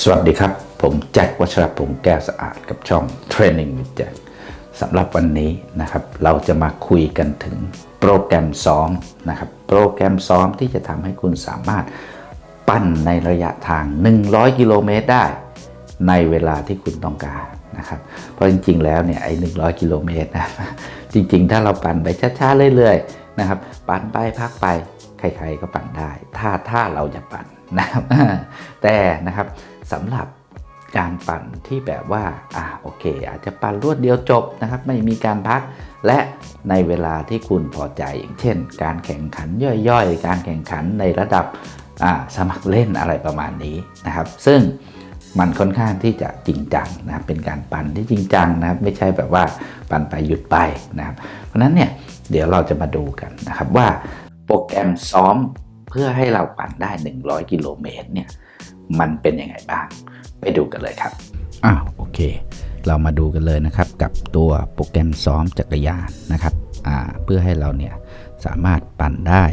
สวัสดีครับ ผมแจ็ควัชรพงษ์แก้วสะอาดกับช่อง Training with Jack สำหรับวันนี้นะครับ เราจะมาคุยกันถึงโปรแกรมซ้อมนะครับ โปรแกรมซ้อมที่จะทำให้คุณสามารถปั้นในระยะทาง 100 กิโลเมตรได้ในเวลาที่คุณต้องการนะครับ เพราะจริงๆ แล้วเนี่ยไอ้100 กิโลเมตรนะจริงๆ ถ้าเราปั่นไปช้าๆ เรื่อยๆ นะครับ ปั่นไปพักไป ใครๆ ก็ปั่นได้ ถ้าถ้าเราจะปั่นนะครับแต่นะครับสำหรับการปั่นที่แบบว่าอ่าโอเค อาจจะปั่นรวดเดียวจบนะครับ ไม่มีการพักและในเวลาที่คุณพอใจ อย่างเช่น การแข่งขันย่อยๆ การแข่งขันในระดับอ่าสมัครเล่นอะไรประมาณนี้นะครับ ซึ่งมันค่อนข้างที่จะจริงจังนะครับเป็นการปั่นที่จริงจังนะครับ ไม่ใช่แบบว่าปั่นไปหยุดไปนะครับ เพราะนั้นเนี่ยเดี๋ยวเราจะมาดูกันนะครับว่าโปรแกรมซ้อม พื่อให้เราปั่นได้ 100 กิโลเมตรเนี่ยมันเป็นยังไงบ้าง ไปดูกันเลยครับอ้าโอเค เรามาดูกันเลยนะครับกับตัวโปรแกรมซ้อมจักรยานนะครับอ่าเพื่อให้เราเนี่ยสามารถปั่นได้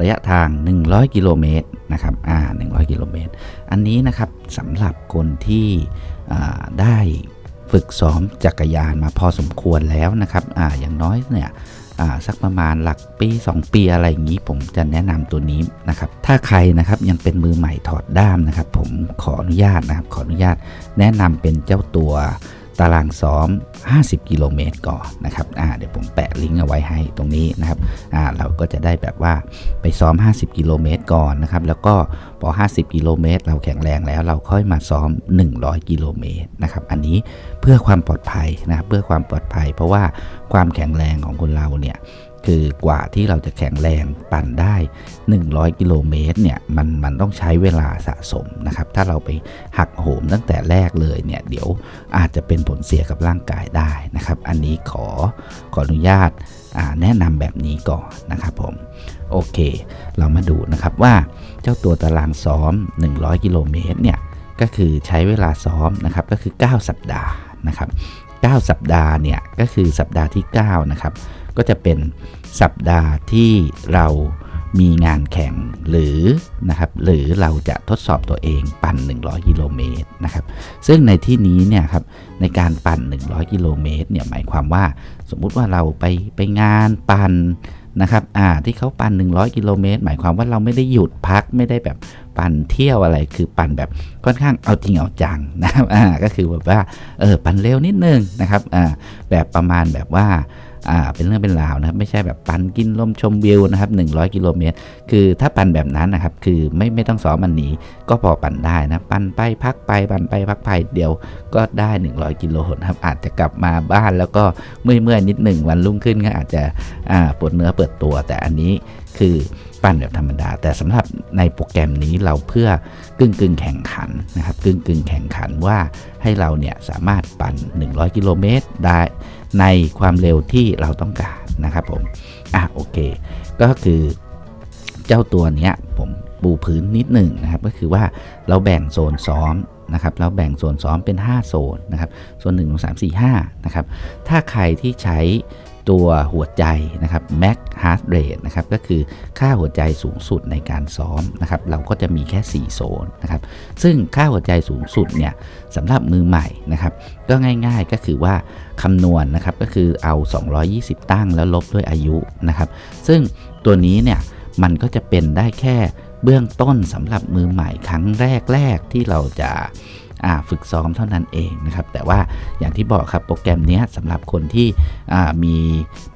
ระยะทาง 100 กิโลเมตรนะครับอ่า100 กิโลเมตร อันนี้นะครับสำหรับคนที่อ่าได้ฝึกซ้อมจักรยานมาพอสมควรแล้วนะครับอ่าอย่างน้อยเนี่ย สักประมาณหลักปี 2 ปีอะไรอย่างนี้ผมจะแนะนำตัวนี้นะครับ ถ้าใครนะครับยังเป็นมือใหม่ถอดด้ามนะครับ ผมขออนุญาตนะครับขออนุญาตแนะนำเป็นเจ้าตัว ตารางซ้อม 50 กิโลเมตรก่อนนะครับเดี๋ยวผมแปะลิงก์เอาไว้ให้ตรงนี้นะครับเราก็จะได้แบบว่าไปซ้อม 50 กิโลเมตรก่อนนะครับ แล้วก็พอ 50 กิโลเมตร เราแข็งแรงแล้วเราค่อยมาซ้อม 100 กิโลเมตรนะครับ อันนี้เพื่อความปลอดภัยนะครับ เพื่อความปลอดภัย เพราะว่าความแข็งแรงของคนเราเนี่ยคือกว่าที่เราจะแข็งแรงปั่นได้ 100 กิโลเมตรเนี่ยมันมันต้องใช้เวลาสะสมนะครับ ถ้าเราไปหักโหมตั้งแต่แรกเลยเนี่ยเดี๋ยวอาจจะเป็นผลเสียกับร่างกายได้นะครับ อันนี้ขอขออนุญาตแนะนำแบบนี้ก่อนนะครับผมโอเค เรามาดูนะครับว่าเจ้าตัวตารางซ้อม 100 กิโลเมตรเนี่ยก็คือใช้เวลาซ้อมนะครับก็คือ 9 สัปดาห์นะครับ9สัปดาห์เนี่ยก็คือสัปดาห์ที่9นะครับ ก็จะเป็นสัปดาห์ที่เรามีงานแข่งหรือนะครับหรือเราจะทดสอบตัวเองปั่น 100กิโลเมตรนะครับซึ่งในที่นี้เนี่ยครับในการปั่น 100กิโลเมตรเนี่ยหมายความว่า สมมุติว่าเราไปไปงานปั่นนะครับอ่าที่เขาปั่น 100กิโลเมตรหมายความว่าเราไม่ได้หยุดพักไม่ได้แบบ ปั่นเที่ยวอะไรคือปั่นแบบค่อนข้างเอาจริงเอาจังนะครับอ่าก็คือแบบว่าเออปั่นเร็วนิดนึงนะครับอ่าแบบประมาณแบบว่าอ่าเป็นเรื่องเป็นราวนะครับไม่ใช่แบบปั่นกินลมชมวิวนะครับ100 กิโลเมตร คือถ้าปั่นแบบนั้นนะครับคือไม่ไม่ต้องซ้อมมันหนีก็พอปั่นได้นะปั่นไปพักไปปั่นไปพักไปเดียวก็ได้ 100 กิโลนะครับอาจจะกลับมาบ้านแล้วก็เมื่อยเมื่อยนิดหนึ่งวันรุ่งขึ้นก็อาจจะอ่าปวดเนื้อเปิดตัวแต่อันนี้คือ ปั่นแบบธรรมดา แต่สำหรับในโปรแกรมนี้เราเพื่อกึ่งกึ่งแข่งขันนะครับกึ่งกึ่งแข่งขันว่าให้เราเนี่ยสามารถปั่น 100 กิโลเมตรได้ในความเร็วที่เราต้องการนะครับผมอะโอเค ก็คือเจ้าตัวเนี้ยผมปูพื้นนิดหนึ่งนะครับ ก็คือว่าเราแบ่งโซนซ้อมนะครับเราแบ่งโซนซ้อมเป็น 5 โซนนะครับโซน1 2 3 4 5นะครับถ้าใครที่ใช้ ตัวหัวใจนะครับ max heart rate นะครับก็คือค่าหัวใจสูงสุดในการซ้อมนะครับ เราก็จะมีแค่ 4 โซนนะครับ ซึ่งค่าหัวใจสูงสุดเนี่ยสำหรับมือใหม่นะครับ ก็ง่ายๆก็คือว่าคำนวณนนะครับก็คือเอา 220 ตั้งแล้วลบด้วยอายุนะครับ ซึ่งตัวนี้เนี่ยมันก็จะเป็นได้แค่เบื้องต้นสำหรับมือใหม่ครั้งแรกๆที่เราจะ ฝึกซ้อมเท่านั้นเองนะครับ แต่ว่าอย่างที่บอกครับโปรแกรมนี้สำหรับคนที่มี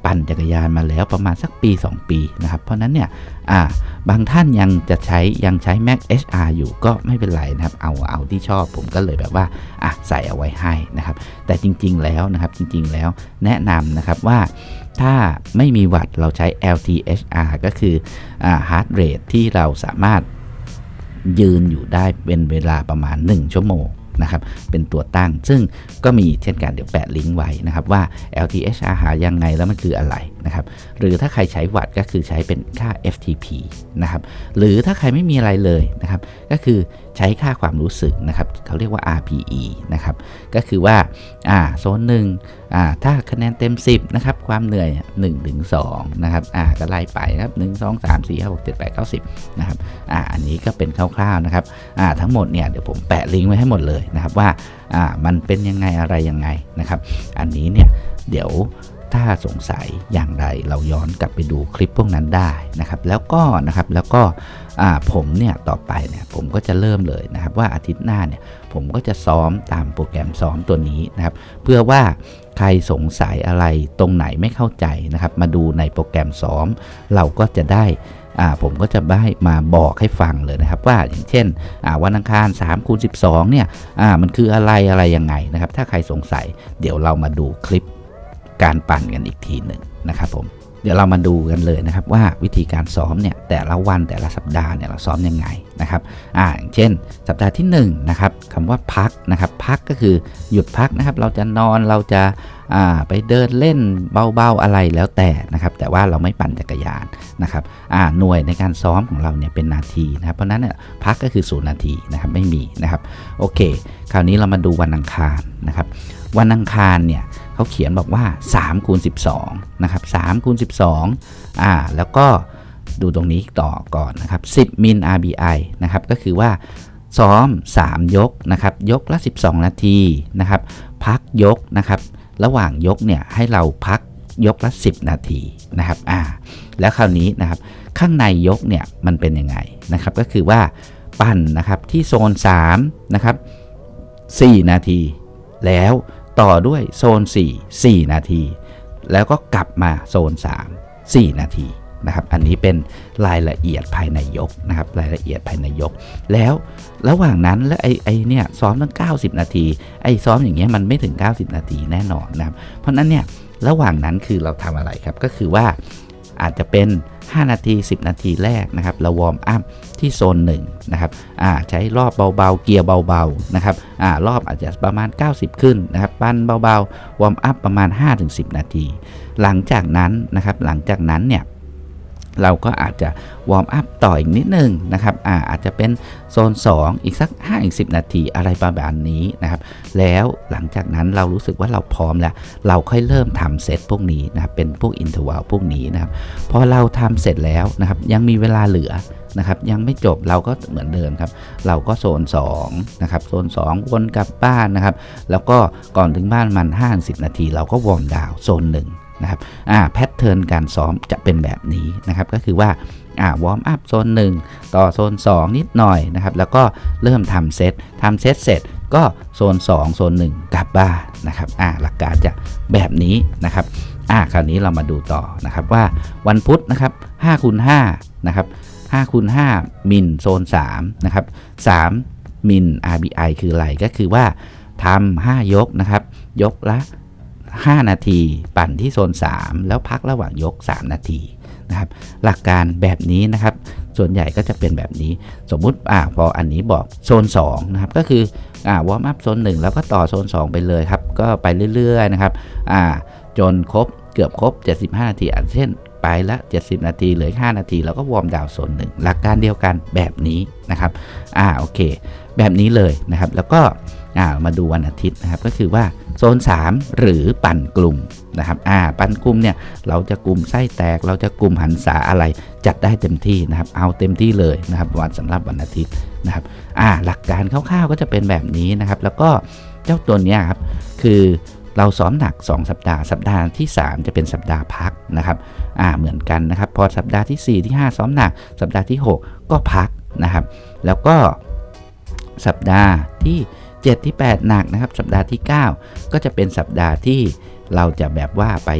ปั่นจักรยานมาแล้วประมาณสักปี 2 ปีนะครับ เพราะนั้นเนี่ยบางท่านยังจะใช้ยังใช้ Mac HR อยู่ก็ไม่เป็นไรนะครับ เอาเอาที่ชอบผมก็เลยแบบว่าใส่เอาไว้ให้นะครับ แต่จริงๆแล้วนะครับจริงๆแล้วแนะนำนะครับว่าถ้าไม่มีวัดเราใช้ LTHR ก็คือ heart rate ที่เราสามารถ ยืนอยู่ได้เป็นเวลาประมาณ 1 ชั่วโมงนะครับเป็นตัวตั้งซึ่งก็มีเช่นกันเดี๋ยวแปะลิงก์ไว้นะครับว่า LTHR หายังไงแล้วมันคืออะไรนะครับหรือถ้าใครใช้วัตก็คือใช้เป็นค่า FTP นะครับหรือถ้าใครไม่มีอะไรเลยนะครับก็คือใช้ค่าความรู้สึกนะครับเขาเรียกว่า RPE นะครับก็คือว่าอ่าโซนหนึ่งอ่าถ้าคะแนนเต็ม 10นะครับความเหนื่อย1ถึง2นะครับอ่าก็ไล่ไปครับ1 2 3 4 5 6 7 8 9 10นะครับอ่าอันนี้ก็เป็นคร่าวๆนะครับอ่าทั้งหมดเนี่ยเดี๋ยวผมแปะลิงก์ไว้ให้หมดเลยนะครับว่าอ่ามันเป็นยังไงอะไรยังไงนะครับอันนี้เนี่ยเดี๋ยว ถ้าสงสัยอย่างไรเราย้อนกลับไปดูคลิปพวกนั้นได้นะครับ แล้วก็นะครับแล้วก็ผมเนี่ยต่อไปเนี่ยผมก็จะเริ่มเลยนะครับว่าอาทิตย์หน้าเนี่ยผมก็จะซ้อมตามโปรแกรมซ้อมตัวนี้นะครับ เพื่อว่าใครสงสัยอะไรตรงไหนไม่เข้าใจนะครับ มาดูในโปรแกรมซ้อม เราก็จะได้อ่าผมก็จะได้มาบอกให้ฟังเลยนะครับว่าอย่างเช่นอ่าวันอังคาร3คูณ12เนี่ยอ่ามันคืออะไรอะไรยังไงนะครับ ถ้าใครสงสัยเดี๋ยวเรามาดูคลิป การปั่นกันอีกทีหนึ่งนะครับผมเดี๋ยวเรามาดูกันเลยนะครับว่าวิธีการซ้อมเนี่ยแต่ละวันแต่ละสัปดาห์เนี่ยเราซ้อมยังไงนะครับอ่าอย่างเช่น สัปดาห์ที่1นงนะครับคำว่าพักนะครับพักก็คือหยุดพักนะครับเราจะนอนเราจะอ่าไปเดินเล่นเบาๆอะไรแล้วแต่นะครับแต่ว่าเราไม่ปั่นจักรยานนะครับอ่าหน่วยในการซ้อมของเราเนี่ยเป็นนาทีนะครับเพราะนั้นเนี่ยพักก็คือ0นาทีนะครับไม่มีนะครับโอเค คราวนี้เรามาดูวันอังคารนะครับวันอังคารเนี่ย เขาเขียนบอกว่า3คูณ12นะครับ3คูณ12อ่าแล้วก็ดูตรงนี้ต่อก่อนนะครับ10มิล RBI นะครับก็คือว่าซ้อม 3 ยกนะครับยกละ 12 นาทีนะครับพักยกนะครับระหว่างยกเนี่ยให้เราพักยกละ 10 นาทีนะครับอ่าแล้วคราวนี้นะครับข้างในยกเนี่ยมันเป็นยังไงนะครับก็คือว่าปั่นนะครับที่โซน3นะครับ4นาทีแล้ว ต่อด้วยโซน 4 4 นาที แล้วก็กลับมาโซน 3 4 นาทีนะครับ อันนี้เป็นรายละเอียดภายในยกนะครับ รายละเอียดภายในยก แล้วระหว่างนั้นและไอ้ไอ้เนี่ยซ้อมตั้ง 90 นาที ไอ้ซ้อมอย่างเงี้ยมันไม่ถึง 90 นาทีแน่นอนนะครับ เพราะนั้นเนี่ยระหว่างนั้นคือเราทำอะไรครับ ก็คือว่า อาจจะเป็น 5 นาที 10 นาทีแรกนะครับเราวอร์มอัพที่โซน1นะครับใช้รอบเบาๆ เกียร์เบาๆนะครับอรอบอาจจะประมาณ 90 ขึ้นนะครับปั้นเบาๆ วอร์มอัพประมาณ 5-10 นาที หลังจากนั้นนะครับหลังจากนั้นเนี่ย เราก็อาจจะวอร์มอัพต่ออีกนิดนึงนะครับอาอาจจะเป็นโซน 2 อีกสัก 5 อีก 10 นาทีอะไรประมาณนี้นะครับ แล้วหลังจากนั้นเรารู้สึกว่าเราพร้อมแล้ว เราค่อยเริ่มทำเซตพวกนี้นะครับ เป็นพวกอินทวัลพวกนี้นะครับ พอเราทำเสร็จแล้วนะครับ ยังมีเวลาเหลือนะครับ ยังไม่จบเราก็เหมือนเดิมครับ เราก็โซน2นะครับ โซน 2 วนกลับบ้านนะครับ แล้วก็ก่อนถึงบ้านมัน50นาที เราก็วอร์มดาวน์โซน1 นะครับอ่าแพทเทิร์นการซ้อมจะเป็นแบบนี้นะครับก็คือว่าอ่าวอร์มอัพโซน1 ต่อโซน 2 นิดหน่อยนะครับแล้วก็เริ่มทำเซตทำเซตเสร็จก็โซน 2 โซน 1 กลับบ้านนะครับอ่าหลักการจะแบบนี้นะครับอ่าคราวนี้เรามาดูต่อนะครับว่าวันพุธนะครับ5คูณ5นะครับ5คูณ5มิลโซน3นะครับ3มิล RBI คืออะไรก็คือว่าทำ5ยกนะครับ ยกละ 5 นาที ปั่นที่โซน 3 แล้วพักระหว่างยก 3 นาทีนะครับหลักการแบบนี้นะครับ ส่วนใหญ่ก็จะเป็นแบบนี้สมมุติอ่าพออันนี้บอกโซน2นะครับก็คืออ่าวอร์มอัพโซน 1 แล้วก็ต่อโซน 2 ไปเลยครับ ก็ไปเรื่อยๆนะครับอ่าจนครบเกือบครบ 75 นาทีอันเช่นไปละ 70 นาทีเหลือ 5 นาที แล้วก็วอร์มดาวโซน1หลักการเดียวกันแบบนี้นะครับอ่าโอเค แบบนี้เลยนะครับ แล้วก็อ่ามาดูวันอาทิตย์นะครับก็คือว่า โซน 3 หรือปั่นกลุ่มนะครับอ่าปั่นกลุ่มเนี่ยเราจะกลุ่มไส้แตก เราจะกลุ่มหันษาอะไรจัดได้เต็มที่นะครับ เอาเต็มที่เลยนะครับวันสำหรับวันอาทิตย์นะครับอ่าหลักการคร่าวๆก็จะเป็นแบบนี้นะครับ แล้วก็เจ้าตัวนี้ครับคือเราซ้อมหนัก 2 สัปดาห์สัปดาห์ที่ 3 จะเป็นสัปดาห์พักนะครับอ่าเหมือนกันนะครับ พอสัปดาห์ที่ 4 ที่ 5 ซ้อมหนัก สัปดาห์ที่ 6 ก็พักนะครับ แล้วก็สัปดาห์ที่ 7 ที่ 8 หนักนะครับ สัปดาห์ที่ 9 ก็จะเป็นสัปดาห์ที่เราจะแบบว่าไป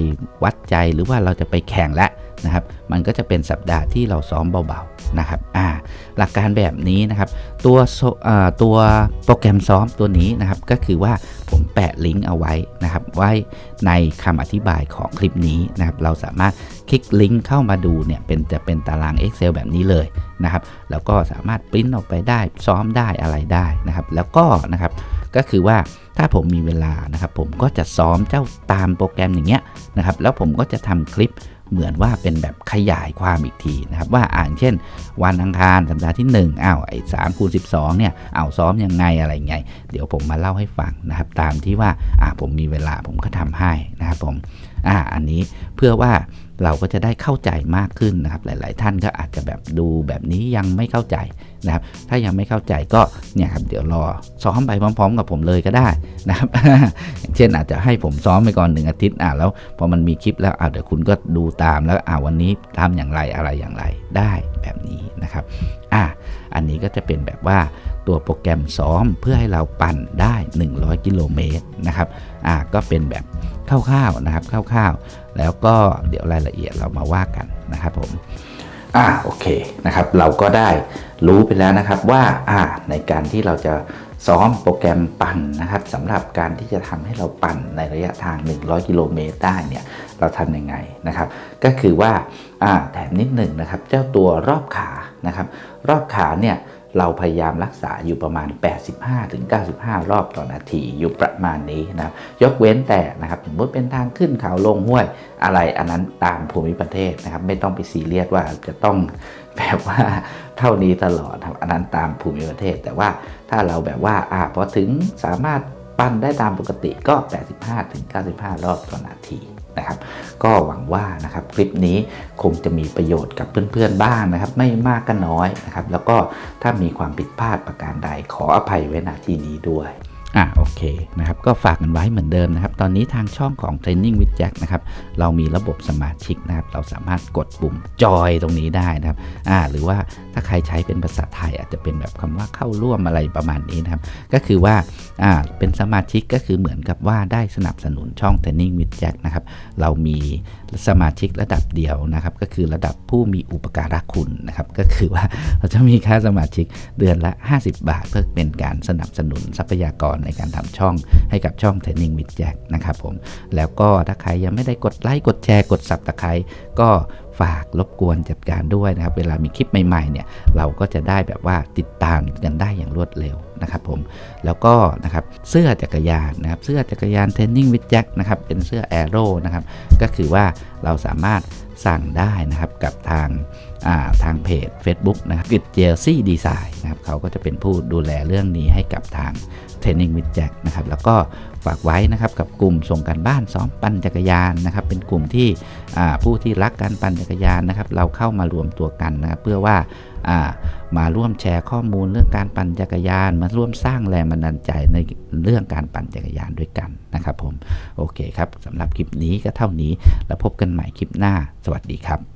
วัดใจหรือว่าเราจะไปแข่งแล้วนะครับ มันก็จะเป็นสัปดาห์ที่เราซ้อมเบาๆ นะครับอ่าหลักการแบบนี้นะครับ ตัวตัวโปรแกรมซ้อมตัวนี้นะครับ ก็คือว่าผมแปะลิงก์เอาไว้นะครับ ไว้ในคำอธิบายของคลิปนี้นะครับ เราสามารถคลิกลิงก์เข้ามาดูเนี่ยเป็นจะเป็นตาราง Excel แบบนี้เลยนะครับ แล้วก็สามารถปริ้นออกไปได้ซ้อมได้อะไรได้นะครับ แล้วก็นะครับก็คือว่าถ้าผมมีเวลานะครับ ผมก็จะซ้อมเจ้าตามโปรแกรมอย่างเงี้ยนะครับ แล้วผมก็จะทำคลิป เหมือนว่าเป็นแบบขยายความอีกทีนะครับว่าอ่านเช่น วันอังคารสัปดาห์ที่1อ้าวไอ้สามคูณสิเนี่ยเอาซ้อมยังไงอะไรไง เดี๋ยวผมมาเล่าให้ฟังนะครับ ตามที่ว่าอ่าผมมีเวลาผมก็ทำให้นะครับผมอ่าอันนี้เพื่อว่า เราก็จะได้เข้าใจมากขึ้นนะครับ หลาย ๆ ท่านก็อาจจะแบบดูแบบนี้ยังไม่เข้าใจนะครับ ถ้ายังไม่เข้าใจก็เนี่ยครับเดี๋ยวรอซ้อมไปพร้อม ๆ กับผมเลยก็ได้นะครับ เช่นอาจจะให้ผมซ้อมไปก่อนหนึ่งอาทิตย์อ่าแล้วพอมันมีคลิปแล้วอ่าเดี๋ยวคุณก็ดูตามแล้วอ่าวันนี้ทำอย่างไรอะไรอย่างไรได้แบบนี้นะครับ อ่าอันนี้ก็จะเป็นแบบว่า ตัวโปรแกรมซ้อมเพื่อให้เราปั่นได้ 100 กิโลเมตรนะครับอ่าก็เป็นแบบคร่าวๆนะครับคร่าวๆ แล้วก็เดี๋ยวรายละเอียดเรามาว่ากันนะครับผมอ่าโอเคนะครับเราก็ได้รู้ไปแล้วนะครับว่าอ่าในการที่เราจะซ้อมโปรแกรมปั่นนะครับสำหรับการที่จะทำให้เราปั่นในระยะทาง 100 กิโลเมตรได้เนี่ยเราทำยังไงนะครับ ก็คือว่าอ่าแถมนิดหนึ่งนะครับ เจ้าตัวรอบขานะครับ รอบขาเนี่ย เราพยายามรักษาอยู่ประมาณ 85-95 รอบต่อนาทีอยู่ประมาณนี้นะครับยกเว้นแต่นะครับสมมติเป็นทางขึ้นเขาลงห้วยอะไรอันนั้นตามภูมิประเทศนะครับ ไม่ต้องไปซีเรียสว่าจะต้องแบบว่าเท่านี้ตลอดครับอันนั้นตามภูมิประเทศ แต่ว่าถ้าเราแบบว่าอ่าพอถึงสามารถ ปั้นได้ตามปกติก็ 85-95 รอบต่อนาทีนะครับ ก็หวังว่านะครับคลิปนี้คงจะมีประโยชน์กับเพื่อนๆบ้างนะครับ ไม่มากก็น้อยนะครับ แล้วก็ถ้ามีความผิดพลาดประการใดขออภัยไว้ณที่นี้ด้วย อะโอเคนะครับก็ฝากกันไว้เหมือนเดิมนะครับ ตอนนี้ทางช่องของ Training with Jack นะครับเรามีระบบสมาชิกนะครับ เราสามารถกดปุ่มจอยตรงนี้ได้นะครับอ่าหรือว่าถ้าใครใช้เป็นภาษาไทยอาจจะเป็นแบบคำว่าเข้าร่วมอะไรประมาณนี้นะครับ ก็คือว่าอ่าเป็นสมาชิกก็คือเหมือนกับว่าได้สนับสนุนช่อง Training with Jack นะครับเรามีสมาชิกระดับเดียวนะครับ ก็คือระดับผู้มีอุปการะคุณนะครับ ก็คือว่าเราจะมีค่าสมาชิกเดือนละ 50 บาท เพื่อเป็นการสนับสนุนทรัพยากรในการทำช่องให้กับช่อง Training with Jack นะครับผมแล้วก็ถ้าใครยังไม่ได้กดไลค์กดแชร์กด Subscribe ก็ฝากรบกวนจัดการด้วยนะครับ เวลามีคลิปใหม่ๆเนี่ยเราก็จะได้แบบว่าติดตามกันได้อย่างรวดเร็วนะครับผมแล้วก็นะครับเสื้อจักรยานนะครับเสื้อจักรยาน Training with Jack นะครับเป็นเสื้อ Aero นะครับก็คือว่าเราสามารถสั่งได้นะครับกับทางาทางเพจ Facebook นะครับกิจเจลซี่ดีไซน์นะครับเขาก็จะเป็นผู้ดูแลเรื่องนี้ให้กับทาง Training with Jack นะครับแล้วก็ฝากไว้นะครับกับกลุ่มส่งกันบ้านซ้อมปั่นจักรยานนะครับเป็นกลุ่มที่ผู้ที่รักการปั่นจักรยานนะครับเราเข้ามารวมตัวกันนะครับเพื่อว่ามาร่วมแชร์ข้อมูลเรื่องการปั่นจักรยาน มาร่วมสร้างแรงบันดาลใจในเรื่องการปั่นจักรยานด้วยกันนะครับผมโอเคครับสำหรับคลิปนี้ก็เท่านี้แล้วพบกันใหม่คลิปหน้า สวัสดีครับ